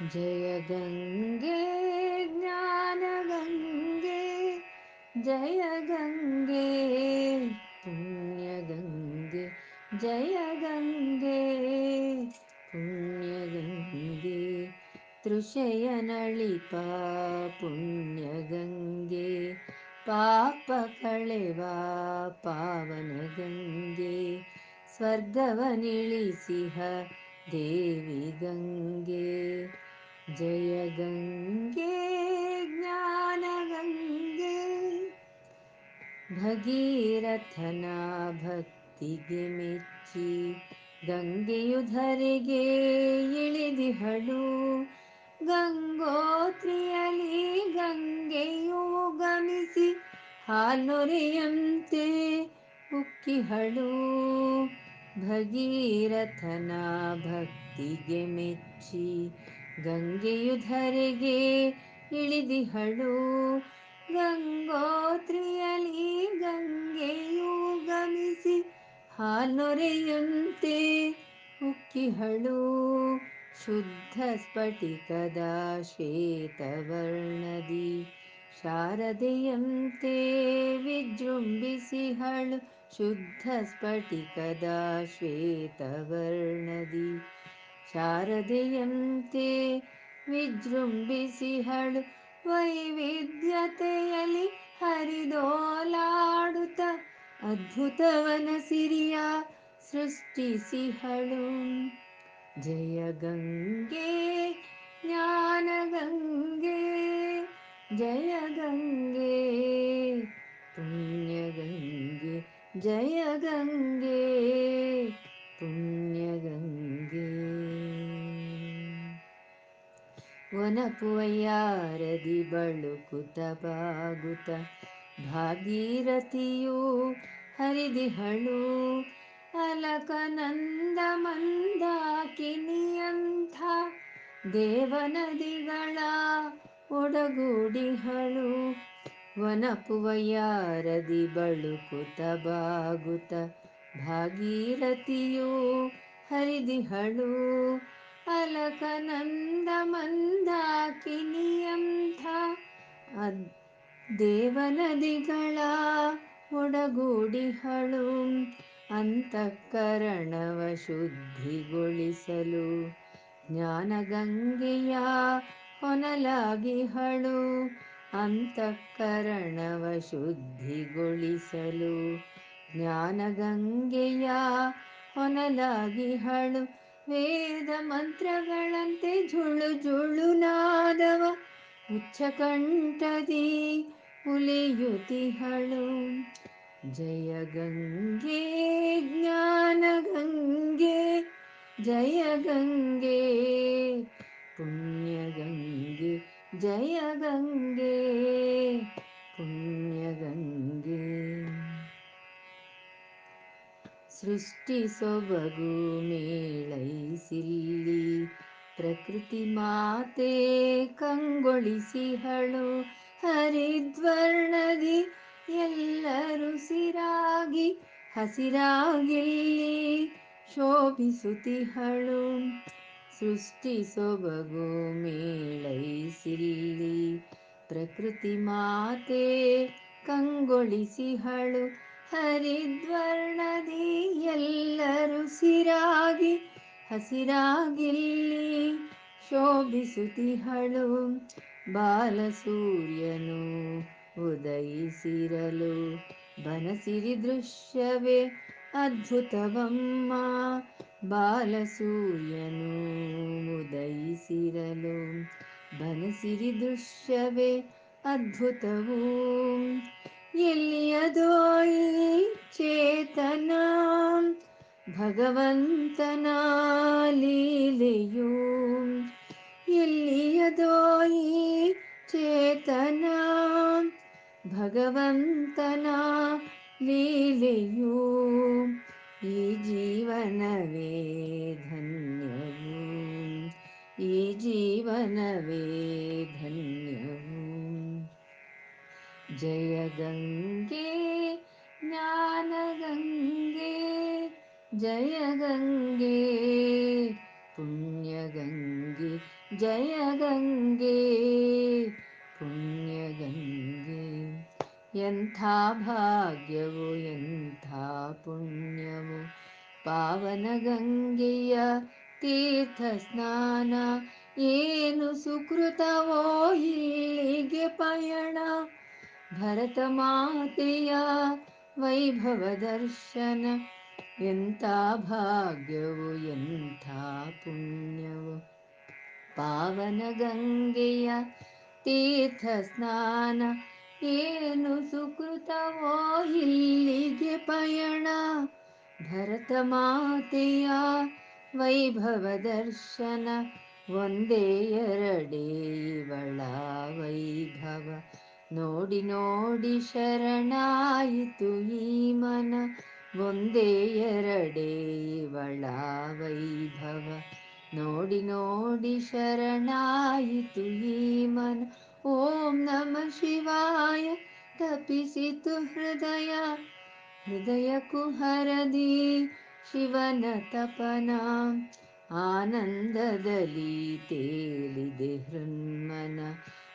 ಜಯ ಗಂಗೆ ಜ್ಞಾನ ಗಂಗೆ ಜಯ ಗಂಗೆ ಪುಣ್ಯ ಗಂಗೆ ಜಯ ಗಂಗೆ ಪುಣ್ಯ ಗಂಗೆ ತೃಷಯ ನಳಿಪ ಪುಣ್ಯ ಗಂಗೆ ಜಯ ಗಂಗೆ ಜ್ಞಾನ ಗಂಗೆ ಭಗೀರಥನ ಭಕ್ತಿಗೆ ಮೆಚ್ಚಿ ಗಂಗೆಯು ಧರೆಗೆ ಇಳಿದಿಹಳು ಗಂಗೋತ್ರಿಯಲಿ ಗಂಗೆಯು ಗಮಿಸಿ ಹಾಲೊರೆಯಂತೆ ಉಕ್ಕಿಹಳು ಭಗೀರಥನ ಭಕ್ತಿಗೆ ಮೆಚ್ಚಿ ಗಂಗೆಯು ಧರೆಗೆ ಇಳಿದಿಹಳು. ಗಂಗೋತ್ರಿಯಲಿ ಗಂಗೆಯು ಗಮಿಸಿ ಹಾಲೊರೆಯಂತೆ ಉಕ್ಕಿಹಳು. ಶುದ್ಧ ಸ್ಫಟಿಕದ ಶ್ವೇತವರ್ಣದಿ ಶಾರದೆಯಂತೆ ವಿಜೃಂಭಿಸಿಹಳು. ಶುದ್ಧ ಸ್ಫಟಿಕದ ಶ್ವೇತವರ್ಣದಿ ಶಾರದೆಯಂತೆ ವಿಜೃಂಭಿಸಿಹಳು ವೈವಿಧ್ಯತೆಯಲ್ಲಿ ಹರಿದೋಲಾಡುತ್ತ ಅದ್ಭುತವನ ಸಿರಿಯ ಸೃಷ್ಟಿಸಿಹಳು ಜಯ ಗಂಗೆ, ಜ್ಞಾನ ಗಂಗೆ, ಜಯ ಗಂಗೆ, ಪುಣ್ಯ ಗಂಗೆ, ಜಯ ಗಂಗೆ. ವನಪುವಯ್ಯಾರದಿ ಬಳುಕುತ ಬಾಗುತ. ಭಾಗೀರಥಿಯು ಹರಿದಿಹಳು ಅಲಕನಂದ ಮಂದಾಕಿನಿಯಂಥ ದೇವನದಿಗಳ ಒಡಗೂಡಿಹಳು ವನಪುವಯ್ಯಾರದಿ ಬಳುಕುತ ಬಾಗುತ. ಭಾಗೀರಥಿಯು ಹರಿದಿಹಳು ಮಂದಾಕಿನಿಯಂಥ ದೇವನದಿಗಳ ಒಡಗೂಡಿಹಳು ಅಂತಃಕರಣವ ಶುದ್ಧಿಗೊಳಿಸಲು ಜ್ಞಾನಗಂಗೆಯ ಹೊನಲಾಗಿಹಳು ಅಂತಃಕರಣವ ಶುದ್ಧಿಗೊಳಿಸಲು ಜ್ಞಾನಗಂಗೆಯ ಹೊನಲಾಗಿಹಳು ವೇದ ಮಂತ್ರಗಳಂತೆ ಜುಳು ಜುಳು ನಾದವ. ಉಚ್ಚಕಂಠದಿ ಉಲಿಯುತಿಹಳು ಜಯ ಗಂಗೆ ಜ್ಞಾನ ಗಂಗೆ. ಜಯ ಗಂಗೆ ಪುಣ್ಯ ಗಂಗೆ. ಜಯ ಗಂಗೆ ಪುಣ್ಯ ಗಂಗೆ. ಸೃಷ್ಟಿ ಸೊಬಗು ಮೇಳೈಸಿಲ್ಲಿ ಪ್ರಕೃತಿ ಮಾತೆ ಕಂಗೊಳಿಸಿಹಳು ಹರಿದ್ವರ್ಣದಿ ಎಲ್ಲರೂ ಸಿರಾಗಿ ಹಸಿರಾಗಿಲ್ಲಿ ಶೋಭಿಸುತಿಹಳು ಸೃಷ್ಟಿ ಸೊಬಗು ಮೇಳೈಸಿಲ್ಲಿ ಪ್ರಕೃತಿ ಮಾತೆ ಕಂಗೊಳಿಸಿಹಳು ಹರಿದ್ವರ್ಣದಿ ಎಲ್ಲರೂ ಸಿರಾಗಿ, ಹಸಿರಾಗಿಲ್ಲಿ ಶೋಭಿಸುತಿಹಳು ಬಾಲಸೂರ್ಯನು ಉದಯಿಸಿರಲು ಬನಸಿರಿ ದೃಶ್ಯವೇ ಅದ್ಭುತವಮ್ಮ. ಬಾಲಸೂರ್ಯನು ಉದಯಿಸಿರಲು ಬನಸಿರಿ ದೃಶ್ಯವೇ ಅದ್ಭುತವು. ಭಗವಂತನ ಲೀಲೆಯು ಎಲ್ಲಿಯದೋ ಈ ಚೇತನ ಭಗವಂತನ ಲೀಲೆಯು ಈ ಜೀವನವೇ ಧನ್ಯವು ಈ ಜೀವನವೇ ಧನ್ಯವು ಜಯ ಗಂಗೆ ಜ್ಞಾನ ಗಂಗೆ ಜಯ ಗಂಗೆ ಪುಣ್ಯ ಗಂಗೆ ಜಯ ಗಂಗೆ ಪುಣ್ಯ ಗಂಗೆ ಎಂಥ ಭಾಗ್ಯವು, ಎಂಥ ಪುಣ್ಯವು. ಪಾವನ ಗಂಗೆಯ ತೀರ್ಥ ಸ್ನಾನ ಏನು ಸುಕೃತವೋ, ಇಲ್ಲಿಗೆ ಪಯಣ. ಭರತ ಮಾತೆಯ ವೈಭವ ದರ್ಶನ ಎಂಥ ಭಾಗ್ಯವು, ಎಂಥ ಪುಣ್ಯವು? ಪಾವನ ಗಂಗೆಯ ತೀರ್ಥ ಸ್ನಾನ ಏನು ಸುಕೃತವೋ ಇಲ್ಲಿಗೆ ಪಯಣ? ಭರತ ಮಾತೆಯ ವೈಭವ ದರ್ಶನ, ಒಂದೇ ಎರಡೇ ಇವಳ ವೈಭವ. ನೋಡಿ ನೋಡಿ ಶರಣಾಯಿತು ಈ ಮನ. ಒಂದೇ ಎರಡೇ ಇವಳ ವೈಭವ. ನೋಡಿ ನೋಡಿ ಶರಣಾಯಿತು ಈ ಮನ ಓಂ ನಮ ಶಿವಾಯ. ತಪಿಸಿತು ಹೃದಯ. ಹೃದಯ ಕುಹರದಿ ಶಿವನ ತಪನ. ಆನಂದದಲ್ಲಿ ತೇಲಿದೆ ಹೃನ್ಮನ.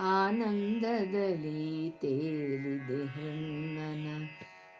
ಆನಂದದಲ್ಲಿ ತೇಲಿದೆ ಹೃನ್ಮನ.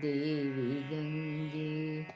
ಪುಣ್ಯ ಗಂಗೆ